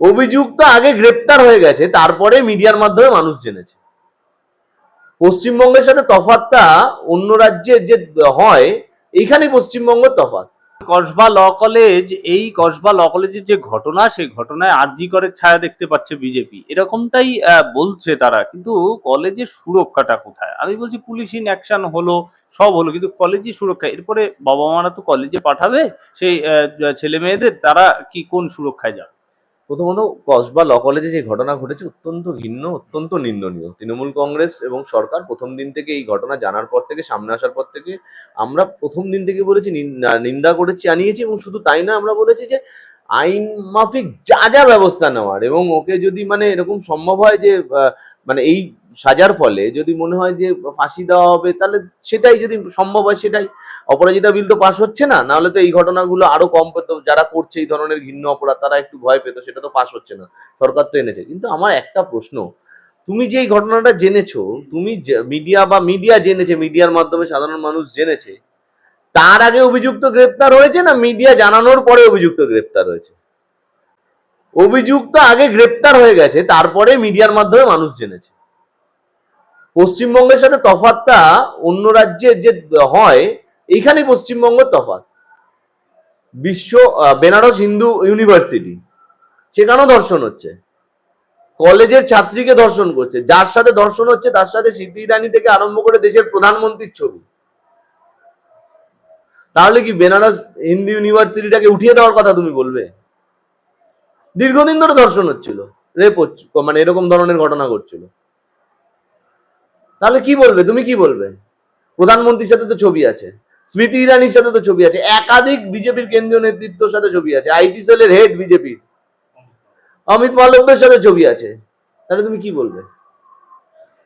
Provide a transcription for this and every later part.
অভিযুক্ত আগে গ্রেপ্তার হয়ে গেছে, তারপরে মিডিয়ার মাধ্যমে মানুষ জেনেছে। পশ্চিমবঙ্গের সাথে তফাৎটা অন্য রাজ্যে যে হয় এইখানে পশ্চিমবঙ্গের তফাৎ। কসবা ল কলেজ, এই কসবা ল কলেজের যে ঘটনা, সেই ঘটনায় আরজি করের ছায়া দেখতে পাচ্ছে বিজেপি। এরকমটাই বলছে তারা, কিন্তু কলেজের সুরক্ষাটা কোথায়? আমি বলছি পুলিশ ইন অ্যাকশন হলো, সব হলো, কিন্তু কলেজের সুরক্ষা, এরপরে বাবা মারা তো কলেজে পাঠাবে, সেই ছেলে মেয়েদের তারা কি কোন সুরক্ষায় যাবে? প্রথমত কসবা ল কলেজে যে ঘটনা ঘটেছে অত্যন্ত ভিন্ন অত্যন্ত নিন্দনীয়। তৃণমূল কংগ্রেস এবং সরকার প্রথম দিন থেকে এই ঘটনা জানার পর থেকে, সামনে আসার পর থেকে আমরা প্রথম দিন থেকে বলেছি, নিন- নিন্দা করেছি আনিয়েছি এবং শুধু তাই না, আমরা বলেছি যে আইন মাফিক যা যা ব্যবস্থা নেওয়ার এবং ওকে যদি মানে এরকম সম্ভব হয় যে মানে এই সাজার ফলে যদি মনে হয় যে ফাঁসি দেওয়া হবে, তাহলে সেটাই যদি সম্ভব হয়, সেটাই। অপরাজিতা বিল তো পাস হচ্ছে না, নাহলে তো এই ঘটনাগুলো আরও কম পেত যারা করছে এই ধরনের ঘৃণ্য অপরাধ, তারা একটু ভয় পেত, সেটা তো পাস হচ্ছে না। সরকার তো এনেছে। কিন্তু আমার একটা প্রশ্ন, তুমি যে এই ঘটনাটা জেনেছো, তুমি মিডিয়া বা মিডিয়া জেনেছে, মিডিয়ার মাধ্যমে সাধারণ মানুষ জেনেছে, তার আগে অভিযুক্ত গ্রেপ্তার হয়েছে না মিডিয়া জানানোর পরে অভিযুক্ত গ্রেপ্তার হয়েছে? অভিযুক্ত আগে গ্রেপ্তার হয়ে গেছে, তারপরে মিডিয়ার মাধ্যমে মানুষ জেনেছে। পশ্চিমবঙ্গের সাথে তফাৎটা অন্য রাজ্যে যে হয়, এইখানেই পশ্চিমবঙ্গের তফাৎ। বিশ্ব বেনারস হিন্দু ইউনিভার্সিটি, সেখানেও ধর্ষণ হচ্ছে। কলেজের ছাত্রীকে ধর্ষণ করছে, যার সাথে ধর্ষণ হচ্ছে তার সাথে স্মৃতি ইরানি থেকে আরম্ভ করে দেশের প্রধানমন্ত্রীর ছবি। তাহলে কি বেনারস হিন্দু ইউনিভার্সিটিটাকে উঠিয়ে দেওয়ার কথা তুমি বলবে? দীর্ঘদিন ধরে ধর্ষণ হচ্ছিল, রেপ মানে এরকম ধরনের ঘটনা ঘটছিল। তাহলে কি বলবে? তুমি কি বলবে? প্রধানমন্ত্রীর সাথে তো ছবি আছে। স্মৃতি ইরানির সাথে তো ছবি আছে। একাধিক বিজেপির কেন্দ্রীয় নেতৃত্বের সাথে ছবি আছে। আইটি সেলের হেড বিজেপির অমিত মালব্যের সাথে ছবি আছে। তাহলে তুমি কি বলবে?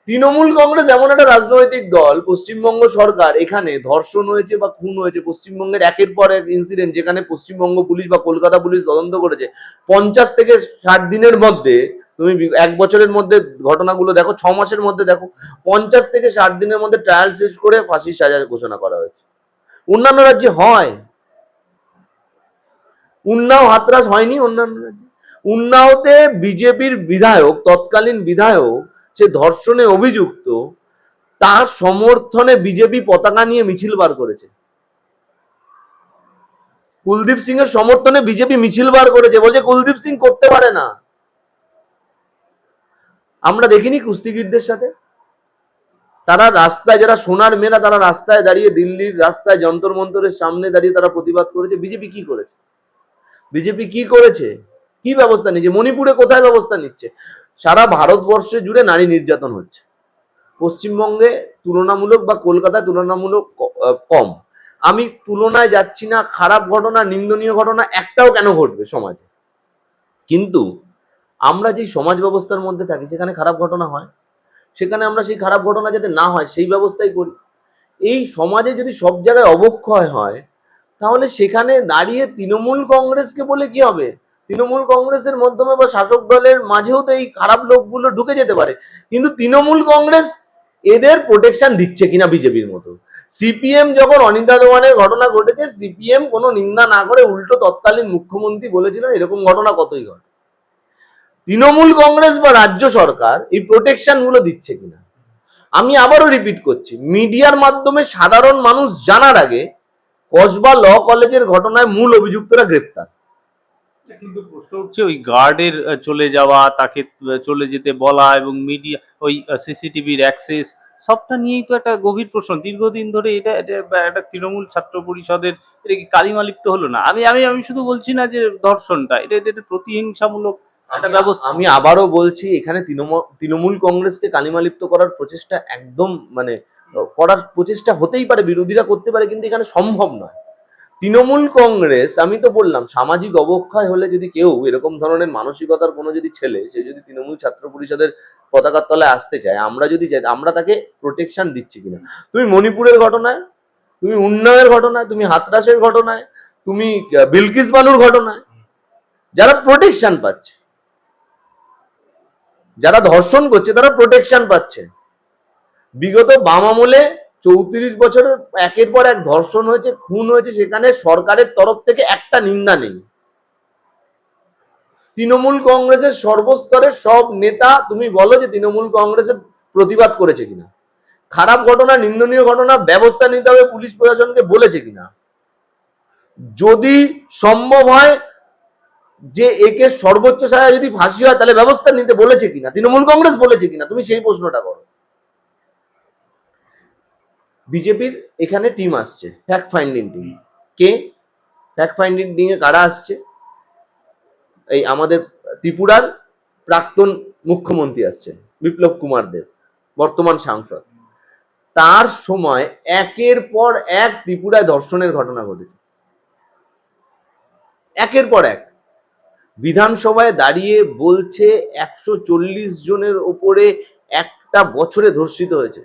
তৃণমূল কংগ্রেস এমন একটা রাজনৈতিক দল, পশ্চিমবঙ্গ সরকার, এখানে ধর্ষণ হয়েছে বা খুন হয়েছে, পশ্চিমবঙ্গের একের পর এক ইনসিডেন্ট যেখানে পশ্চিমবঙ্গ পুলিশ বা কলকাতা পুলিশ তদন্ত করেছে, পঞ্চাশ থেকে ষাট দিনের মধ্যে তুমি এক বছরের মধ্যে ঘটনাগুলো দেখো, ছ মাসের মধ্যে দেখো, পঞ্চাশ থেকে ষাট দিনের মধ্যে ট্রায়াল শেষ করে ফাঁসির সাজা ঘোষণা করা হয়েছে। অন্যান্য রাজ্যে হয়। উন্নাও হাতরাস হয়নি অন্যান্য রাজ্যে। উন্নাওতে বিজেপির বিধায়ক, তৎকালীন বিধায়ক, সে ধর্ষণে অভিযুক্ত, তার সমর্থনে বিজেপি পতাকা নিয়ে মিছিল বার করেছে। কুলদীপ সিং এর সমর্থনে বিজেপি মিছিল বার করেছে, বলছে কুলদীপ সিং করতে পারে না। আমরা দেখিনি কুস্তিগীরদের সাথে। তারা রাস্তায়, যারা সোনার মেয়েরা তারা রাস্তায় দাঁড়িয়ে দিল্লির রাস্তায় যন্তর মন্তরের সামনে দাঁড়িয়ে তারা প্রতিবাদ করেছে। বিজেপি কি করেছে? বিজেপি কি করেছে? কি ব্যবস্থা নিচ্ছে? মণিপুরে কোথায় ব্যবস্থা নিচ্ছে? সারা ভারতবর্ষে জুড়ে নারী নির্যাতন হচ্ছে। পশ্চিমবঙ্গে তুলনামূলক বা কলকাতায় তুলনামূলক কম। আমি তুলনায় যাচ্ছি না, খারাপ ঘটনা, নিন্দনীয় ঘটনা একটাও কেন ঘটবে সমাজে? কিন্তু আমরা যেই সমাজ ব্যবস্থার মধ্যে থাকি, সেখানে খারাপ ঘটনা হয়। সেখানে আমরা সেই খারাপ ঘটনা যাতে না হয়, সেই ব্যবস্থাই করি। এই সমাজে যদি সব জায়গায় অবক্ষয় হয়, তাহলে সেখানে দাঁড়িয়ে তৃণমূল কংগ্রেসকে বলে কি হবে? তৃণমূল কংগ্রেসের মাধ্যমে বা শাসক দলের মাঝেও তো এই খারাপ লোকগুলো ঢুকে যেতে পারে। কিন্তু তৃণমূল কংগ্রেস এদের প্রোটেকশন দিচ্ছে কিনা বিজেপির মতো। সিপিএম যখন অনিন্দা দোয়ানের ঘটনা ঘটেছে, সিপিএম কোনো নিন্দা না করে উল্টো তৎকালীন মুখ্যমন্ত্রী বলেছিলেন এরকম ঘটনা কতই ঘটে। তৃণমূল কংগ্রেস বা রাজ্য সরকার এই প্রোটেকশনগুলো দিচ্ছে কিনা? আমি আবারও রিপিট করছি মিডিয়ার মাধ্যমে সাধারণ মানুষ জানার আগে কসবা ল কলেজের ঘটনায় মূল অভিযুক্তরা গ্রেপ্তার। কিন্তু প্রশ্ন উঠছে ওই গার্ডের চলে যাওয়া, তাকে চলে যেতে বলা এবং মিডিয়া ওই সিসিটিভির অ্যাক্সেস সবটা নিয়েই তো একটা গভীর প্রশ্ন। দীর্ঘদিন ধরে এটা একটা তৃণমূল ছাত্র পরিষদের, এটা কি কালিমালিপ্ত হলো না? আমি আমি আমি শুধু বলছি না যে ধর্ষণটা, এটা এটা প্রতিহিংসামূলক আমি আবারও বলছি এখানে তৃণমূল তৃণমূল কংগ্রেসকে কালিমালিপ্ত করার প্রচেষ্টা একদম মানে করার প্রচেষ্টা হতেই পারে বিরোধীরা করতে পারে কিন্তু এখানে সম্ভব নয়। তৃণমূল কংগ্রেস আমি তো বললাম সামাজিক অবক্ষয় হলে যদি কেউ এরকম ধরনের মানসিকতার কোনো যদি ছেলে সে যদি তৃণমূল ছাত্র পরিষদের পতাকার তলায় আসতে চায় আমরা যদি আমরা তাকে প্রোটেকশন দিচ্ছি কিনা। তুমি মণিপুরের ঘটনায় তুমি উন্নয়নের ঘটনায় তুমি হাতরাসের ঘটনায় তুমি বিলকিস বানুর ঘটনায় যারা প্রোটেকশন পাচ্ছে যারা ধর্ষণ করছে, তারা প্রোটেকশন পাচ্ছে। বিগত বাম আমলে চৌত্রিশ বছরের একের পর এক ধর্ষণ হয়েছে, খুন হয়েছে, সেখানে সরকারের তরফ থেকে একটা নিন্দা নেই। তৃণমূল কংগ্রেসের সর্বস্তরের সব নেতা, তুমি বলো যে তৃণমূল কংগ্রেসের প্রতিবাদ করেছে কিনা? খারাপ ঘটনা, নিন্দনীয় ঘটনা, ব্যবস্থা নিতে হবে পুলিশ প্রশাসনকে বলেছে কিনা? যদি সম্ভব হয় যে একে সর্বোচ্চ সাজা যদি ফাঁসি হয়, তাহলে ব্যবস্থা নিতে বলেছে কিনা? তৃণমূল কংগ্রেস বলেছে কিনা? তুমি সেই প্রশ্নটা করো। বিজেপির এখানে টিম আসছে ফ্যাক্ট ফাইন্ডিং টিম কে? ফ্যাক্ট ফাইন্ডিং টিমে কারা আসছে? এই আমাদের ত্রিপুরার প্রাক্তন মুখ্যমন্ত্রী আসছে, বিপ্লব কুমার দেব, বর্তমান সাংসদ। তার সময় একের পর এক ত্রিপুরায় ধর্ষণের ঘটনা ঘটেছে। একের পর এক। বিধানসভায় দাঁড়িয়ে বলছে একশো চল্লিশ জনের ওপরে একটা বছরে ধর্ষিত হয়েছে।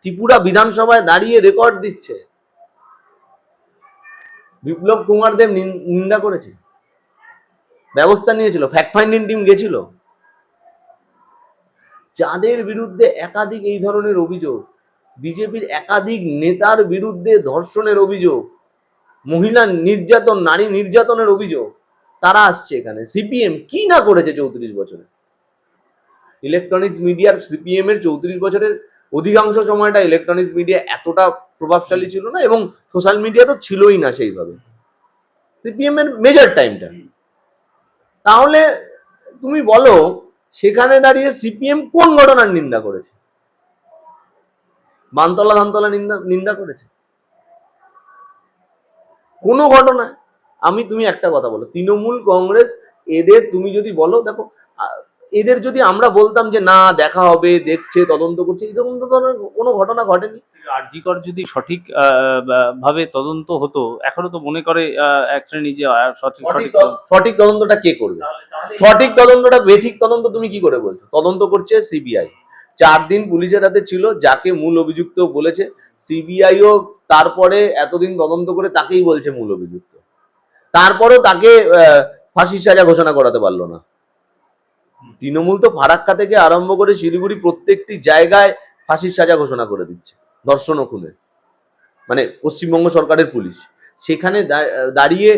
ত্রিপুরা বিধানসভায় দাঁড়িয়ে রেকর্ড দিচ্ছে। বিপ্লব কুমার দেব নিন্দা করেছে। ব্যবস্থা নিয়েছিল ফ্যাক্ট ফাইন্ডিং টিম গেছিল। যাদের বিরুদ্ধে একাধিক এই ধরনের অভিযোগ, বিজেপির একাধিক নেতার বিরুদ্ধে ধর্ষণের অভিযোগ, মহিলা নির্যাতন, নারী নির্যাতনের অভিযোগ তারা আসছে এখানে। সিপিএম কি না করেছে চৌত্রিশ বছরে? ইলেকট্রনিক্স মিডিয়ার সিপিএম এর চৌত্রিশ বছরের অধিকাংশ সময়টা ইলেকট্রনিক্স মিডিয়া এতটা প্রভাবশালী ছিল না এবং সোশ্যাল মিডিয়া তো ছিলই না সেইভাবে। সিপিএম এর মেজর টাইমটা তাহলে তুমি বলো, সেখানে দাঁড়িয়ে সিপিএম কোন ঘটনার নিন্দা করেছে? বানতলা ধানতলা নিন্দা নিন্দা করেছে? কোনো ঘটনা আমি তুমি একটা কথা বলো। তৃণমূল কংগ্রেস এদের তুমি যদি বলো দেখো এদের যদি আমরা বলতাম যে না দেখা হবে দেখছে তদন্ত করছে এরকম তো ধরনের কোনো ঘটনা ঘটেনি। আরজিকর যদি সঠিক ভাবে তদন্ত হতো এখনও তো মনে করে এক শ্রেণি যে সঠিক সঠিক তদন্তটা কে করবে? সঠিক তদন্তটা বেঠিক তদন্ত তুমি কি করে বলছো? তদন্ত করছে সিবিআই। চার দিন পুলিশের হাতে ছিল যাকে মূল অভিযুক্ত বলেছে। সিবিআইও তারপরে এতদিন তদন্ত করে তাকেই বলছে মূল অভিযুক্ত। তারপরেও তাকে ফাঁসির সাজা ঘোষণা করাতে পারল না। তৃণমূল তো ফারাক্কা থেকে আরম্ভ করে শিলিগুড়ি প্রত্যেকটি জায়গায় ফাঁসির সাজা ঘোষণা করে দিচ্ছে ও খুনে মানে পশ্চিমবঙ্গ সরকারের পুলিশ। সেখানে দাঁড়িয়ে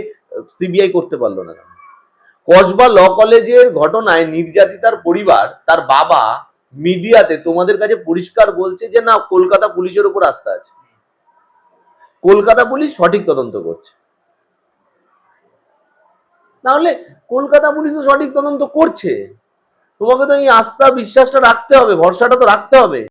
সিবিআই করতে পারল না? কসবা ল কলেজের ঘটনায় নির্যাতিতার পরিবার তার বাবা মিডিয়াতে তোমাদের কাছে পরিষ্কার বলছে যে, না, কলকাতা পুলিশের উপর আস্থা আছে। কলকাতা পুলিশ সঠিক তদন্ত করছে। তাহলে কলকাতা পুলিশ তো সঠিক তদন্ত করছে। তোমাকে তো এই আস্থা, বিশ্বাসটা রাখতে হবে, ভরসাটা তো রাখতে হবে।